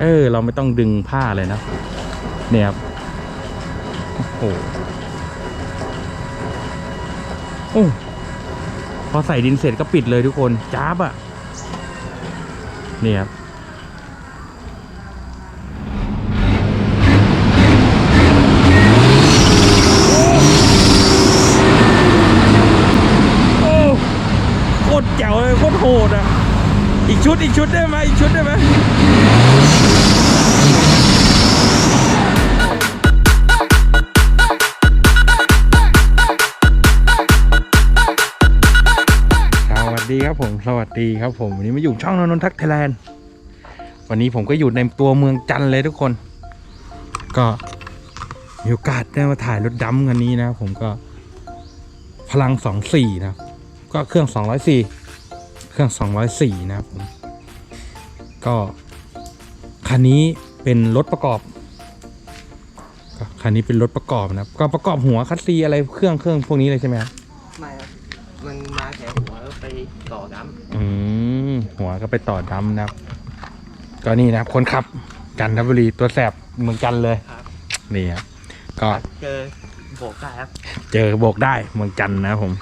เออ เราไม่ต้องดึงผ้าเลยนะเนี่ยครับโอ้โหโอ้พอใส่ดินเสร็จก็ปิดเลยทุกคนจ้าบอะ่ะเนี่ยครับโคตรแจ๋วเลยโคตรโหดอะ อีกชุดอีกชุดได้ไหมอีกชุดได้ไหม ครับผมสวัสดีครับผมวันนี้มาอยู่ช่องนนนทักไทยแลนด์วันนี้ผมก็อยู่ในตัวเมืองจันเลยทุกคน ก็มีโอกาสได้มาถ่ายรถดำกันนี้นะผมก็พลัง24นะครับก็เครื่อง204เครื่อง204นะครับผมก็คันนี้เป็นรถประกอบคันนี้เป็นรถประกอบนะก็ประกอบหัวคัสซีอะไรเครื่องเครื่องพวกนี้เลยใช่ไหมครับไม่ครับมันมาแค่หัว ไปต่อน้อืมหัวก็ไปต่อดำนะครับ ก็นี่นะครับ คนขับจันทบุรีตัวแสบเมืองจันทร์เลยำครับนี่ครับก็เจอโบกได้ครับ เจอโบกได้เมืองจันทร์นะครับผม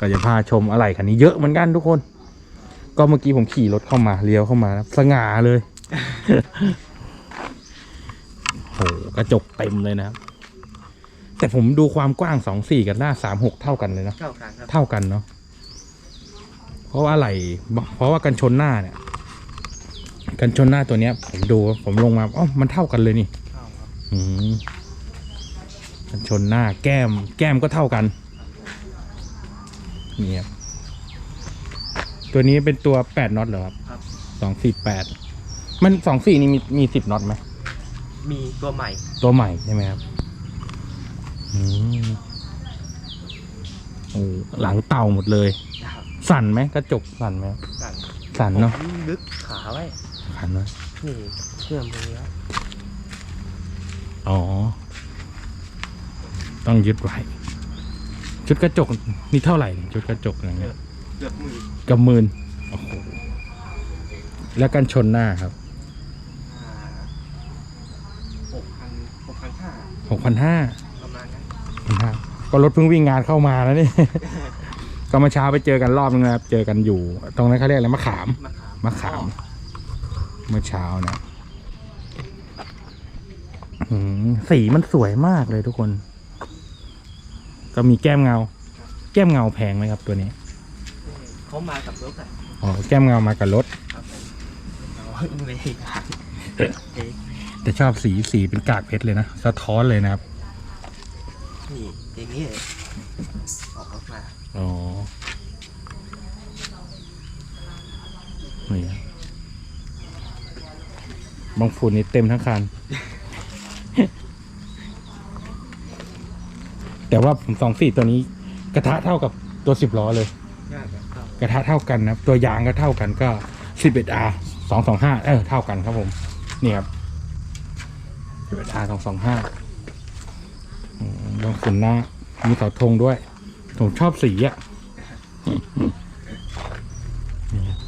ก็จะพาชมอะไรคันนี้เยอะเหมือนกันทุกคน ก็เมื่อกี้ผมขี่รถเข้ามาเลี้ยวเข้ามานะสง่าเลยโหกระจกเต็มเลยนะครับแต่ผมดูความกว้างสองสี่กับหน้าสามหกเท่ากันเลยนะเท่ากันครับเท่ากันเนาะ เพราะว่าอะไรเพราะว่ากันชนหน้าเนี่ย กันชนหน้าตัวเนี้ย ผมดูผมลงมาอ๋อมันเท่ากันเลยนี่เท่าครับอืมกันชนหน้าแก้ม แก้มก็เท่ากันนี่ครับตัวนี้เป็นตัวแปดน็อตเหรอครับครับ สองสี่แปดมันสองสี่นี่มีมีสิบน็อตไหมมีตัวใหม่ ตัวใหม่ใช่ไหมครับอืมโอ้หลังเต่าหมดเลยนะครับ สั่นไหมกระจกสั่นไหมครับสั่นสั่นเนาะผมลึกขาไว้สั่นไหมนี่เชื่อมตรงนี้ครับอ๋อ ต้องยึดไว้ชุดกระจกนี่เท่าไหร่เนี่ยชุดกระจกอย่างเงี้ยเกือบหมือกับหมื่นโอ้โหแล้วกันชนหน้าครับหกพันหกพันห้าหกพันห้าประมาณนั้นพันห้าก็รถเพิ่งวิ่งงานเข้ามาแล้วนี่ ก็เมาเช้าไปเจอกันรอบนึงนะครับ เจอกันอยู่ ตรงนั้นเขาเรียกอะไรมะขามมะขามมะขาม เมื่อเช้านะอืมสีมันสวยมากเลยทุกคน ก็มีแก้มเงา แก้มเงาแพงไหมครับตัวนี้ เขามากับรถอะอ๋อ แก้มเงามากับรถครับผมเอาไม่ได้ขายเอ๊ะแต่ชอบสีสีเป็นกากเพชรเลยนะ สะท้อนเลยนะครับนี่อย่างนี้เลยออกรถมา อ๋อ นี่ครับบางฝุ่นนี่เต็มทั้งคัน แต่ว่าผมสองสี่ตัวนี้ กระทะเท่ากับตัวสิบล้อเลยง่ายแบบเข้ากระทะเท่ากันนะครับ ตัวยางก็เท่ากันก็สิบเอ็ดอาสองสองห้าเออเท่ากันครับผม นี่ครับสิบเอ็ดอาสองสองห้าบางฝุ่นหน้ามีเสาธงด้วย ผมชอบสีอะนี่ครับ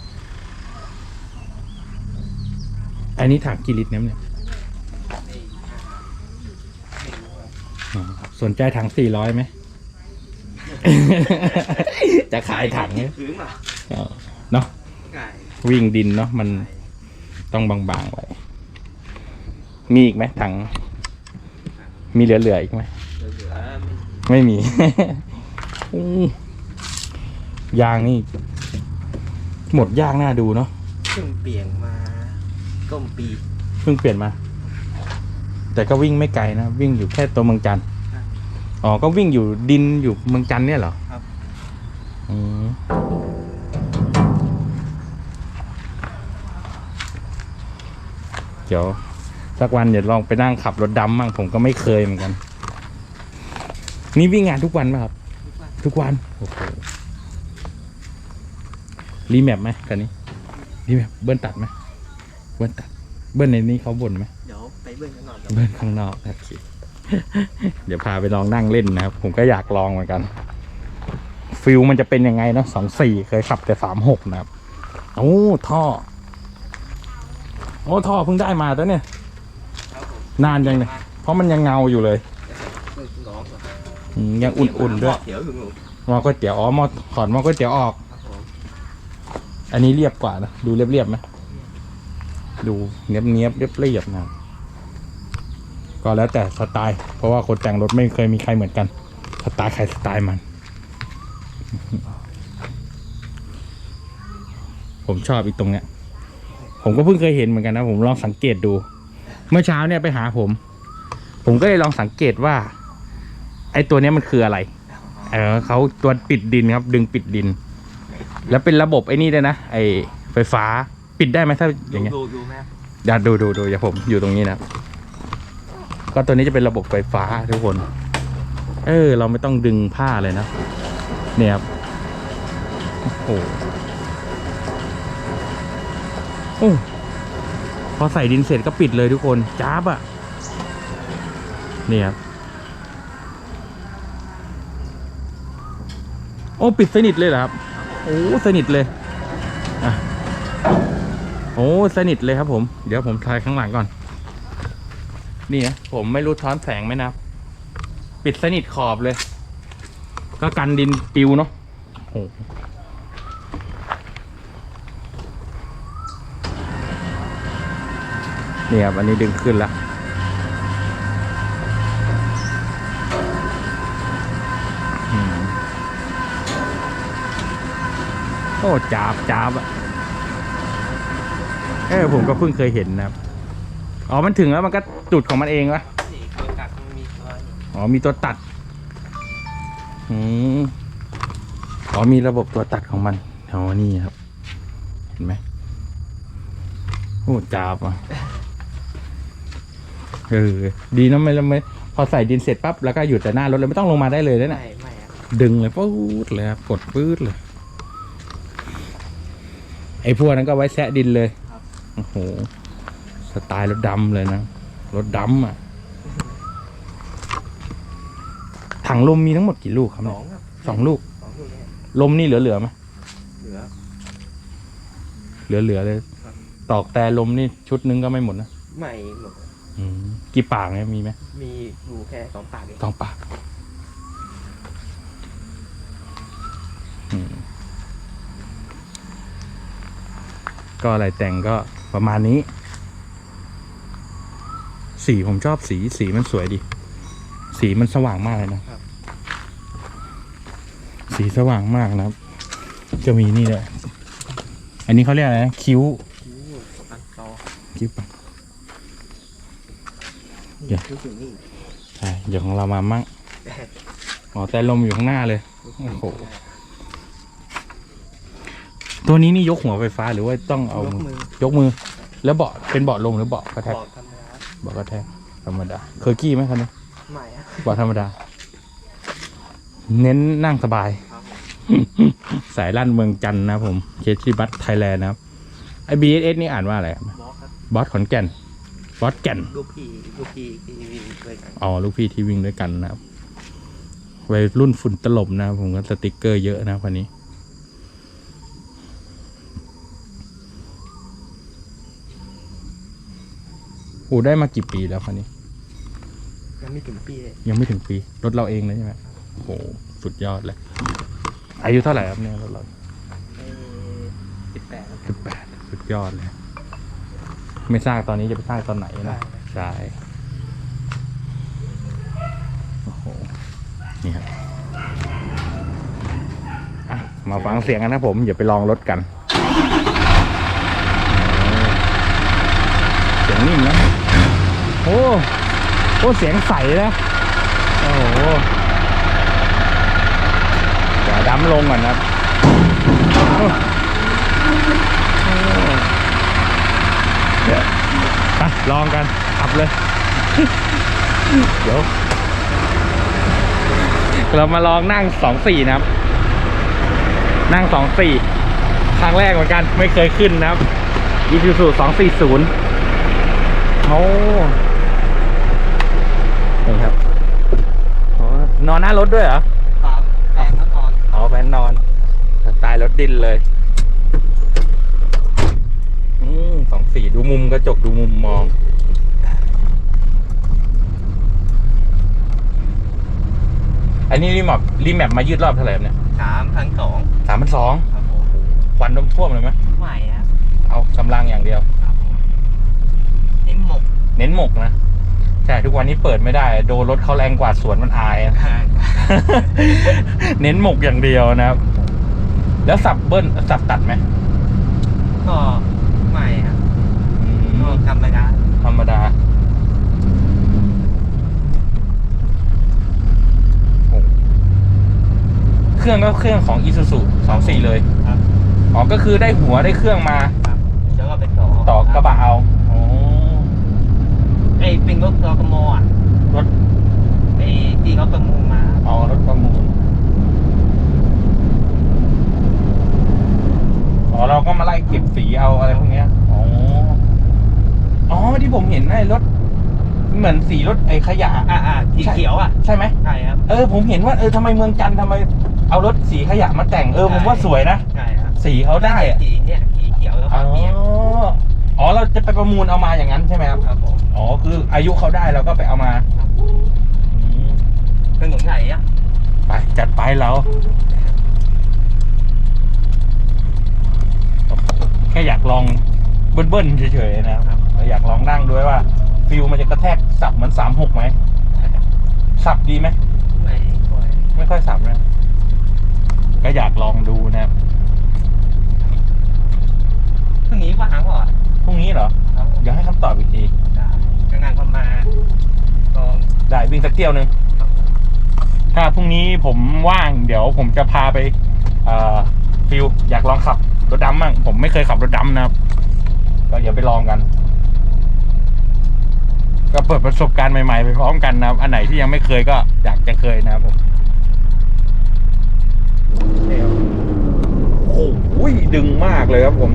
อันนี้ถังกี่ลิตรเนี่ยเนี่ยไม่ไม่รู้อะอ๋อสนใจถังสี่ร้อยไหม จะขายถังเนี่ยพื้นอะอ๋อเนาะง่ายวิ่งดินเนาะมันต้องบางๆไว้ มีอีกไหมถัง มีเหลือๆอีกไหมเหลือๆไม่มีอู้ ยางนี่ หมดยางน่าดูเนาะเพิ่งเปลี่ยนมาต้นปีเพิ่งเปลี่ยนมา แต่ก็วิ่งไม่ไกลนะ วิ่งอยู่แค่ตัวเมืองจันทร์อ๋อก็วิ่งอยู่ดินอยู่เมืองจันทร์เนี่ยเหรอครับอืมเดี๋ยวสักวันเดี๋ยวลองไปนั่งขับรถดำมั่งผมก็ไม่เคยเหมือนกัน นี่วิ่งงานทุกวันไหมครับ ทุกวันทุกวันโอ้โหรีแมปไหมคันนี้รีแมปเบิ้ลตัดไหมเบิ้ลตัด เบิ้ลในนี้เขาบ่นไหมเดี๋ยวไปเบิ้ลกันหน่อยเบิ้ลข้างนอกโอเคเดี๋ยวพาไปลองนั่งเล่นนะครับ ผมก็อยากลองเหมือนกัน ฟิลมันจะเป็นยังไงเนาะสองสี่เคยขับแต่สามหกนะครับโอ้ท่อ โอ้ท่อเพิ่งได้มาตัวเนี่ยครับผมนานยังเนี่ยเพราะมันยังเงาอยู่เลย อืมยังอุ่นๆด้วยเดี๋ยวอยู่หนูหมอก๋วยเตี๋ยวอ๋อหมอถอนหมอก๋วยเตี๋ยวออก ครับผมอันนี้เรียบกว่านะดูเรียบๆไหมดูเนียบเนียบๆเรียบเรียบๆนะก็แล้วแต่สไตล์เพราะว่าคนแต่งรถไม่เคยมีใครเหมือนกัน สไตล์ใครสไตล์มัน ผมชอบอีกตรงเนี้ย ผมก็เพิ่งเคยเห็นเหมือนกันนะ ผมลองสังเกตดู เมื่อเช้าเนี่ยไปหาผม ผมก็เลยลองสังเกตว่า ไอ้ตัวเนี้ยมันคืออะไร เออเขาตัวปิดดินครับ ดึงปิดดิน แล้วเป็นระบบไอ้นี่ด้วยนะ ไอ้ไฟฟ้าปิดได้ไหมถ้าอย่างเงี้ยดูดูไหมอย่าดูดูดูอย่าผมอยู่ตรงนี้นะก็ตัวนี้จะเป็นระบบไฟฟ้าทุกคน เออ เราไม่ต้องดึงผ้าเลยนะเนี่ยครับโอ้โหโอ้พอใส่ดินเสร็จก็ปิดเลยทุกคนจ้าบอะเนี่ยครับ อ้ปิดสนิทเลยเหรอครับ โอ้สนิทเลยอะโอ้สนิทเลยครับ ผม เดี๋ยวผมถ่ายข้างหลังก่อน นี่นะผมไม่รู้ท้อนแสงไหมนะปิดสนิทขอบเลย ก็กันดินปิวเนาะโอ้นี่ครับอันนี้ดึงขึ้นและ โอ้จับจับอะเออผมก็เพิ่งเคยเห็นนะครับ อ๋อมันถึงแล้วมันก็จุดของมันเองวะนี่ตัวกัดมันมีตัวอยู่อ๋อมีตัวตัดอืมอ๋อมีระบบตัวตัดของมันอ๋อนี่ครับ เห็นไหมโอ้จับอะเออดีนะไม่แล้วไม่พอใส่ดินเสร็จปั๊บแล้วก็หยุดแต่หน้ารถเลยไม่ต้องลงมาได้เลยนะไม่เนี่ยไม่ครับดึงเลยปื๊ดเลยครับกดปื๊ดเลย ไอ้พวกนั้นก็ไว้แซะดินเลยโอ้โหสไตล์รถดำเลยนะ รถดำอะ ถังลมมีทั้งหมดกี่ลูกครับสเนี่อยงครับสองลูก สองลูกเนี่ยลมนี่เหลือเหลือๆไหมเหลือ เหลือเหลือๆเลย ครับ ตอกแต่ลมนี่ชุดนึงก็ไม่หมดนะไม่หมดอืมกี่ปากเนี่ยมีไหมมีอยู่แค่สองปากเองสองปาก ก็อะไรแต่งก็ประมาณนี้ สีผมชอบสีสีมันสวยดี สีมันสว่างมากเลยนะ สีสว่างมากนะครับ จะมีนี่เลยอันนี้เขาเรียกอะไรนะคิ้วคิ้วปันตอคิ้วปะเดี๋นี่ยวคิ้วอยู่นี่ใช่เดี๋ยวของเรามามั่งอ๋อแต่ลมอยู่ข้างหน้าเลย โอ้โห ตัวนี้นี่ยกหัวไฟฟ้าหรือว่าต้องเอายกมือมือยกมือ แล้วเบาะเป็นเบาะลมหรือเบาะกระแทกบอกธรรมดาเบาะกระแทกธรรมดา เคอร์กี้ไหมคันนี้ไม่อะเบาะธรรมดา เน้นนั่งสบายครับผมสายลั่นเมืองจันทร์นะครับผมเคสที่บัตไทยแลนด์นะครับไอบีเอสนี่อ่านว่าอะไรครับบอกครับบอสขอนแก่นบอสแก่น ลูกพี่ลูกพี่ที่วิ่งด้วยกันอ๋อลูกพี่ที่วิ่งด้วยกันนะครับวัยรุ่นฝุ่นตลบนะครับผมก็สติกเกอร์เยอะนะคันนี้ อูได้มากี่ปีแล้วคันนี้ ยังไม่ถึงปีเลยยังไม่ถึงปีรถเราเองเลยใช่ไหมโอ้โหสุดยอดเลย อายุเท่าไหร่ครับเนี่ยรถเราสิบแปดสิบแปดสุดยอดเลย ไม่สร้างตอนนี้จะไปสร้างตอนไหนนะใช่โอ้โหนี่ครับอะมาฟังเสียงกันนะผมอย่าไปลองรถกัน เสียงนิ่มนะ โอ้โอ้เสียงใสนะ โอ้โหเดี๋ยวดั้มลงก่อนะครับเดี๋ยวไปลองกันขับเลย เดี๋ยว เรามาลองนั่งสองสี่นะครับ นั่งสองสี่ครั้งแรกเหมือนกัน ไม่เคยขึ้นนะครับอีซูซูสองสี่ศูนย์โอ้นี่ครับโอ้ นอนหน้ารถด้วยเหรอครับแรงทั้งนอนอ๋อแฟนนอนสไตล์รถดินเลยอืมสองสี่ดูมุมกระจกดูมุมมองอันนี้รีแมปรีแมปมายืดรอบเท่าไหร่ครับเนี่ยสามพันสองสามพันสองครับผมควันน้ำท่วมเลยไหมใหม่ครับเอากำลังอย่างเดียวครับผมเน้นหมก เน้นหมกนะ ใช่ทุกวันนี้เปิดไม่ได้ โดนรถเขาแรงกว่าสวนมันอายอะเน้นหมกอย่างเดียวนะครับ แล้วสับเบิ้ลสับตัดไหมก็ใหม่ครับอืก็มธรรมดาธรรมดาโอ้เครื่องก็เครื่องของ Isuzu 24 เลย ครับ อ๋อ ก็คือได้หัวได้เครื่องมา ครับแล้วก็ไปต่อ ต่อกระบะเอาอ๋อไอ้ เป็นรถกกมอะรถไอ้ที่เขาประมูลมาเอารถประมูลอ๋อเราก็มาไล่เก็บสีเอาอะไรพวกเนี้ยอ๋ออ๋อที่ผมเห็นไอ้รถ เหมือนสีรถไอ้ขยะอ่าอ่าสีเขียวอะใช่ไหมใช่ครับ เออ ผมเห็นว่าเออทำไมเมืองจันทร์ทำไมเอารถสีขยะมาแต่งเออผมว่าสวยนะใช่ครับสีเขาได้อะสีเนี่ยสีเขียวแล้วอ๋ก็อเขียวอ๋อเราจะไปประมูลเอามาอย่างนั้นใช่ไหมครับครับผม อ๋อคืออายุเขาได้เราก็ไปเอามาอืมเป็นหนุนไหนอะไปจัดไปเราแค่อยากลองเบิ้ลๆเฉยๆนะครับเราอยากลองนั่งด้วยว่าฟิลมันจะกระแทกสับเหมือนสามหกไหมสับดีไหมไม่ค่อยไม่ค่อยสับนะก็อยากลองดูนะครับ พรุ่งนี้ว่างก่อน พรุ่งนี้เหรอ ครับผม เดี๋ยวให้คำตอบอีกที ได้กำลังประมาณก็ ได้วิ่งสักเที่ยวหนึ่งถ้าพรุ่งนี้ผมว่างเดี๋ยวผมจะพาไปฟิลอยากลองขับรถดำมั่งผมไม่เคยขับรถดำนะครับ ก็เดี๋ยวไปลองกัน ก็เปิดประสบการณ์ใหม่ๆไปพร้อมกันนะครับ อันไหนที่ยังไม่เคยก็อยากจะเคยนะครับผมโอ้โหดึงมากเลยครับผม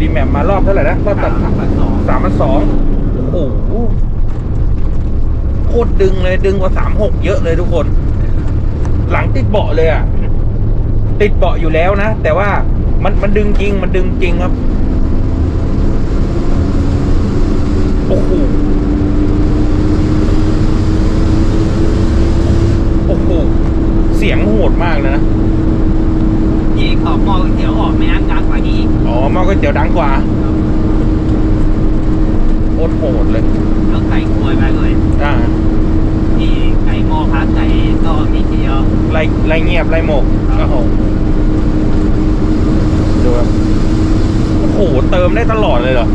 รีแมปมารอบเท่าไหร่นะรอบตัดสามพันสองสามพันสองโอ้โห คตรดึงเลยดึงกว่าสามหกเยอะเลยทุกคน หลังติดเบาะเลยอะ ติดเบาะอยู่แล้วนะ แต่ว่ามันมันดึงจริง มันดึงจริงครับ โอ้โหโอ้โหเสียงโหดมากเลยนะอีกขอบมอเขียวออกไม่อั้นดังกว่านี้อีกอ๋อหม้อก๋วยเตี๋ยวดังกว่าโคตรโหดเลย แล้วไก่กล้วยมาเลย อ่า ที่ไก่หม้อพักไก่ก็มีเดียว ไล่ไล่เงียบไล่หมกครับโอ้โหดูครับโอ้โหเติมได้ตลอดเลยเหรอ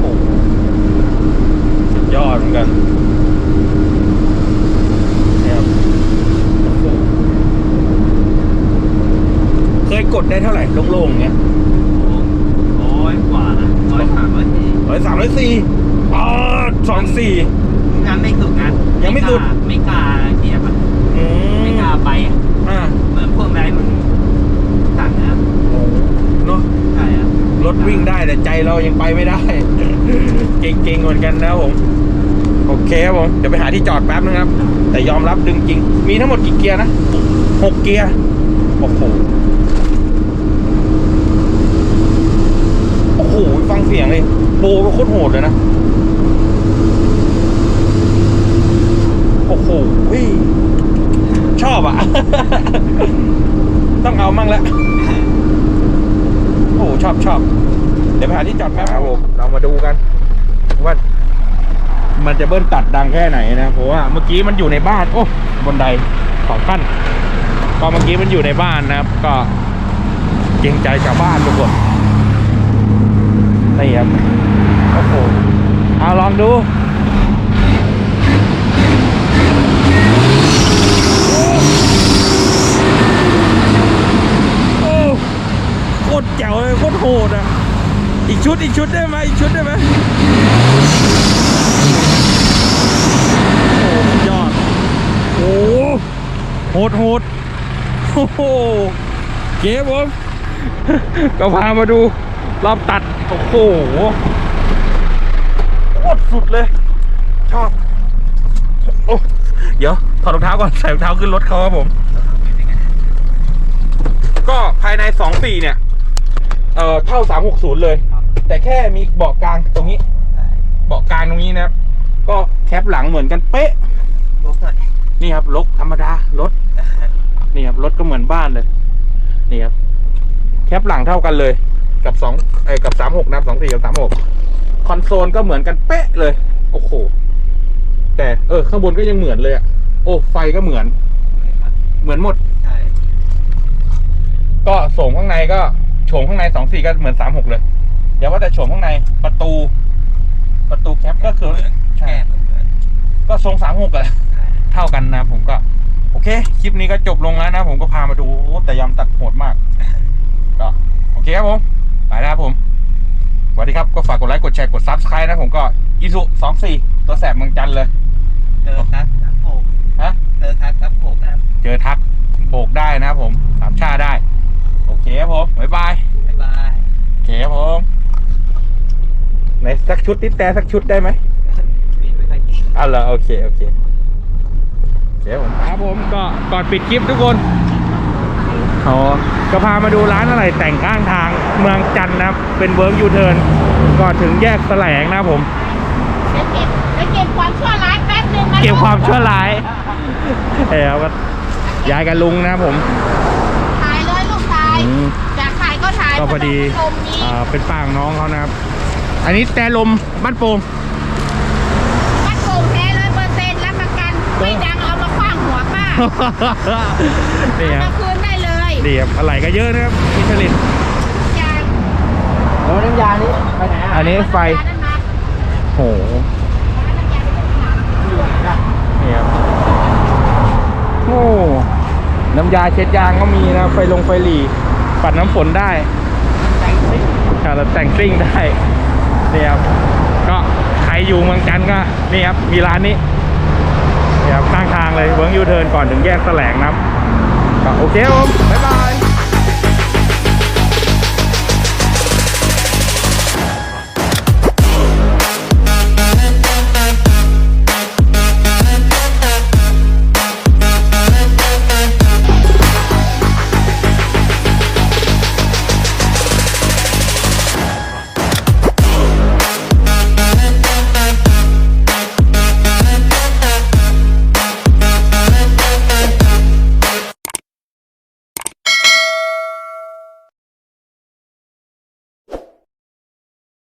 โอ้โหสุดยอดเหมือนกันเนี่ยครับโอ้โหเคยกดได้เท่าไหร่โล่งๆอย่างเงี้ยร้อยกว่านะร้อยสามร้อยสี่ร้อยสามร้อยสี่อ๋อสองสี่ยังไม่สุดนะ ยังไม่สุดไม่กล้าเทียบอะอืไม่กล้าไปอะอ่าเหมือนพวกนั้นมันสั่งนะโอ้เนาะใช่ครับรถวิ่งได้แต่ใจเรายังไปไม่ได้ เก่งๆเหมือนกันนะครับผม โอเคครับผม เดี๋ยวไปหาที่จอดแป๊บนึงครับ แต่ยอมรับดึงจริง มีทั้งหมดกี่เกียร์นะหกเกียร์ โอ้โห โอ้โห ฟังเสียงเลยโบก็โคตรโหดเลยนะ โอ้โหชอบอะ ต้องเอามั่งแล้วโอ้โหชอบชอบเดี๋ยวไปหาที่จอดแป๊บครับผมเรามาดูกันว่ามันจะเบิ้ลตัดดังแค่ไหนนะเพราะว่าเมื่อกี้มันอยู่ในบ้าน โอ้บนไดสองขั้นก็เมื่อกี้มันอยู่ในบ้านนะครับ ก็เกรงใจชาวบ้านทุกคนนี่ครับโอ้โหเอาลองดู โอ้โคตรแจ๋วเลย โหดอะ อีกชุดอีกชุดได้ไหมอีกชุดได้ไหมโอ้สุดยอด โอ้โหดโหดโอ้โหเก๋ผมก็พามาดูรอบตัด โอ้โหโคตรสุดเลย ชอบ โอ้เดี๋ยวถอดรองเท้าก่อน ใส่รองเท้าขึ้นรถเขาครับผม ก็ภายในสองปีเนี่ย เอ่อเท่าสามหกศูนย์เลย ครับ แต่แค่มีเบาะกลางตรงนี้ใช่เบาะกลางตรงนี้นะครับ ก็แคปหลังเหมือนกันเป๊ะลบหน่อยนี่ครับรถธรรมดารถนี่ครับรถก็เหมือนบ้านเลยนี่ครับแคปหลังเท่ากันเลย กับสองเอ้ยกับสามหกนะครับสองสี่กับสามหกคอนโซลก็เหมือนกันเป๊ะเลย โอ้โหแต่เออข้างบนก็ยังเหมือนเลยอะโอ้ไฟก็เหมือนเหมือนหมด ใช่ก็โฉมข้างในก็โฉมข้างในสองสี่ก็เหมือนสามหกเลยอย่าว่าแต่โฉมข้างในประตู ประตูแคปก็คือใช่แก้มเหมือนก็ทรงสามหกอะใช่เท่ากันนะผมก็ โอเค คลิปนี้ก็จบลงแล้วนะ ผมก็พามาดูโอ้แต่ยำตัดโหดมาก ก็ โอเคครับผมไปแล้วครับผมสวัสดีครับก็ฝากกดไลค์กดแชร์กดซับสไครต์นะผมก็อีสุสองสี่ตัวแสบเมืองจันทร์เลยเจอทักทักโผฮะเจอทักทักโผนะครับเจอทักโบกได้นะครับผมสามชาได้โอ เคครับผมบ๊ายบายบ๊ายบายโอเคครับผมไหนสักชุดติดแต่สักชุดได้ไหมปีนไม่ค่อยเก่งอะเหรอโอเคโอเคเดี๋ยวผมครับผมก็ก่อนปิดคลิปทุกคนอ๋อก็พามาดูร้านอะไรแต่งข้างทางเมืองจันทร์นะครับเป็นเวิร์กยูเทิร์นก่อนถึงแยกแสลงนะครับผม เดี๋ยวเก็บเดี๋ยวเก็บความชั่วร้ายแป๊บนึงนะเก็บความชั่วร้ายเออก็ยายกับลุงนะครับผม ถ่ายเลยลูกชาย อืม อยากถ่าย ก็ถ่ายก็พอดีลมนี้อ่าเป็นป้าของน้องเขานะครับ อันนี้แต่ลมบ้านโป่งวัดโป่งแท้ร้อยเปอร์เซ็นต์รับประกันไม่ดังเอามาคว้างหัวป้านี่คเอารับมาคืนได้เลยนี่ครับอะไรก็เยอะนะครับมิชลินยางแล้วน้ำยานี้ไปไหนอะอันนี้ไฟร้านนั้นนะโหร้านน้ำยาเป็นหนังนี่ครับโอ้น้ำยาเช็ดยางก็มีนะไฟลงไฟหลีปัดน้ำฝนได้แต่งซิ่ง ค่ะแล้วแต่งซิ่งได้นี่ครับก็ใครอยู่เมืองจันก็นี่ครับมีร้านนี้นี่ครับข้างทางเลยเวิร์กยูเทิร์นก่อนถึงแยกแสลงนะครับโอเคครับบ๊ายบาย